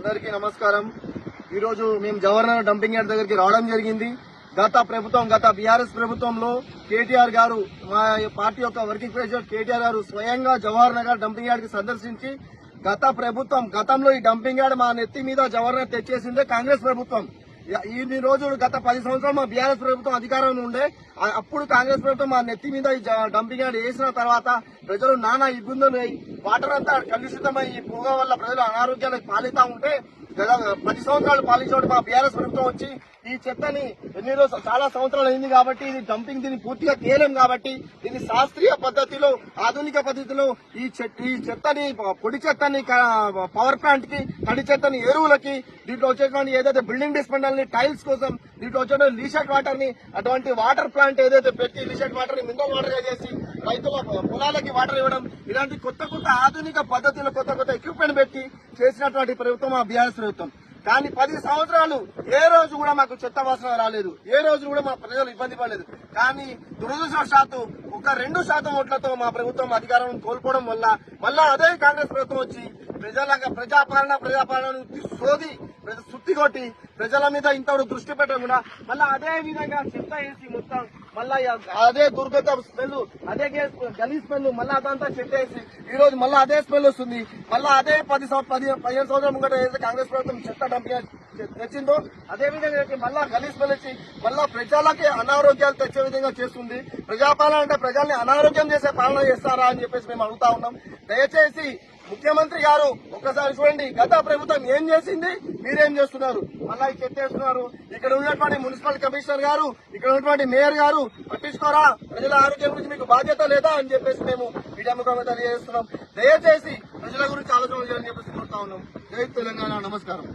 అందరికీ నమస్కారం. ఈరోజు మేము జవహర్లాల్ డంపింగ్ యార్డ్ దగ్గరికి రావడం జరిగింది. గత ప్రభుత్వం గత బీఆర్ఎస్ ప్రభుత్వంలో కేటీఆర్ గారు మా పార్టీ యొక్క వర్కింగ్ ప్రెసిడెంట్ కేటీఆర్ గారు స్వయంగా జవహర్ నగర్ డంపింగ్ యార్డ్ సందర్శించి గత ప్రభుత్వం గతంలో ఈ డంపింగ్ యార్డ్ మా నెత్తి మీద జవహర్ తెచ్చేసిందే కాంగ్రెస్ ప్రభుత్వం. ఈ రోజు గత పది సంవత్సరాలు మా బీఆర్ఎస్ ప్రభుత్వం అధికారంలో ఉండే. అప్పుడు కాంగ్రెస్ ప్రభుత్వం మా నెత్తి మీద ఈ డంపింగ్ యార్డ్ వేసిన తర్వాత ప్రజలు నానా ఇబ్బందులు వాటర్ అంతా కలుషితమై ఈ పొగ వల్ల ప్రజలు అనారోగ్యాలకు పాలితా ఉంటే పది సంవత్సరాలు పాలించడం మా బీఆర్ఎస్ ప్రభుత్వం వచ్చి ఈ చెత్తని ఎన్ని రోజులు చాలా సంవత్సరాలు అయింది కాబట్టి ఇది డంపింగ్ దీన్ని పూర్తిగా తేలేం కాబట్టి దీన్ని శాస్త్రీయ పద్ధతిలో ఆధునిక పద్ధతిలో ఈ ఈ చెత్తని పొడి చెత్తని పవర్ ప్లాంట్కి తడి చెత్తని ఎరువులకి దీంట్లో వచ్చేటువంటి ఏదైతే బిల్డింగ్ డిస్పెండల్ని టైల్స్ కోసం దీంట్లో వచ్చేటువంటి లీషెడ్ వాటర్ని అటువంటి వాటర్ ప్లాంట్ ఏదైతే పెట్టి లీషెడ్ వాటర్ని మినరల్ వాటర్గా చేసి రైతుల పొలాలకి వాటర్ ఇవ్వడం ఇలాంటి కొత్త కొత్త ఆధునిక పద్ధతిలో కొత్త కొత్త ఎక్విప్మెంట్ పెట్టి చేసినటువంటి ప్రభుత్వం ఆ బీఆర్ఎస్ ప్రభుత్వం. కానీ పది సంవత్సరాలు ఏ రోజు కూడా మాకు చెత్త వాసన రాలేదు. ఏ రోజు కూడా మా ప్రజలు ఇబ్బంది పడలేదు. కానీ దురదృష్టవశాత్తు ఒక రెండు శాతం ఓట్లతో మా ప్రభుత్వం అధికారం కోల్పోవడం వల్ల మళ్ళా అదే కాంగ్రెస్ ప్రభుత్వం వచ్చి ప్రజల ప్రజాపాలన ప్రజాపాలన సోది ప్రజ- సుత్తి కొట్టి ప్రజల మీద ఇంతవరకు దృష్టి పెట్టకుండా మళ్ళా అదే విధంగా చెత్త వేసి మొత్తం మళ్ళా అదే దుర్గత స్మెల్ అదే గలీ స్మెల్ మళ్ళా అదంతా చెత్త వేసి ఈ రోజు మళ్ళా అదే స్మెల్ వస్తుంది. మళ్ళా అదే పది పది పదిహేను సంవత్సరాల ముంగట వేసి కాంగ్రెస్ ప్రభుత్వం చెత్త డంపింగ్ తెచ్చిందో అదే విధంగా మళ్ళా గలీ స్మెల్ మళ్ళా ప్రజలకి అనారోగ్యాలు తెచ్చే విధంగా చేస్తుంది. ప్రజాపాలన అంటే ప్రజల్ని అనారోగ్యం చేసే పాలన చేస్తారా అని చెప్పేసి మేము అడుగుతా ఉన్నాం. దయచేసి ముఖ్యమంత్రి గారు ఒక్కసారి చూడండి గత ప్రభుత్వం ఏం చేసింది? మీరేం చేస్తున్నారు? మళ్ళా ఈ చెత్తేస్తున్నారు ఇక్కడ ఉన్నటువంటి మున్సిపల్ కమిషనర్ గారు ఇక్కడ ఉన్నటువంటి మేయర్ గారు పట్టించుకోరా? ప్రజల ఆరోగ్యం గురించి మీకు బాధ్యత లేదా అని చెప్పేసి మేము మీడియా ముఖంగా తెలియజేస్తున్నాం. దయచేసి ప్రజల గురించి ఆలోచన చేయాలని చెప్పేసి కోరుతా ఉన్నాం. జై తెలంగాణ. నమస్కారం.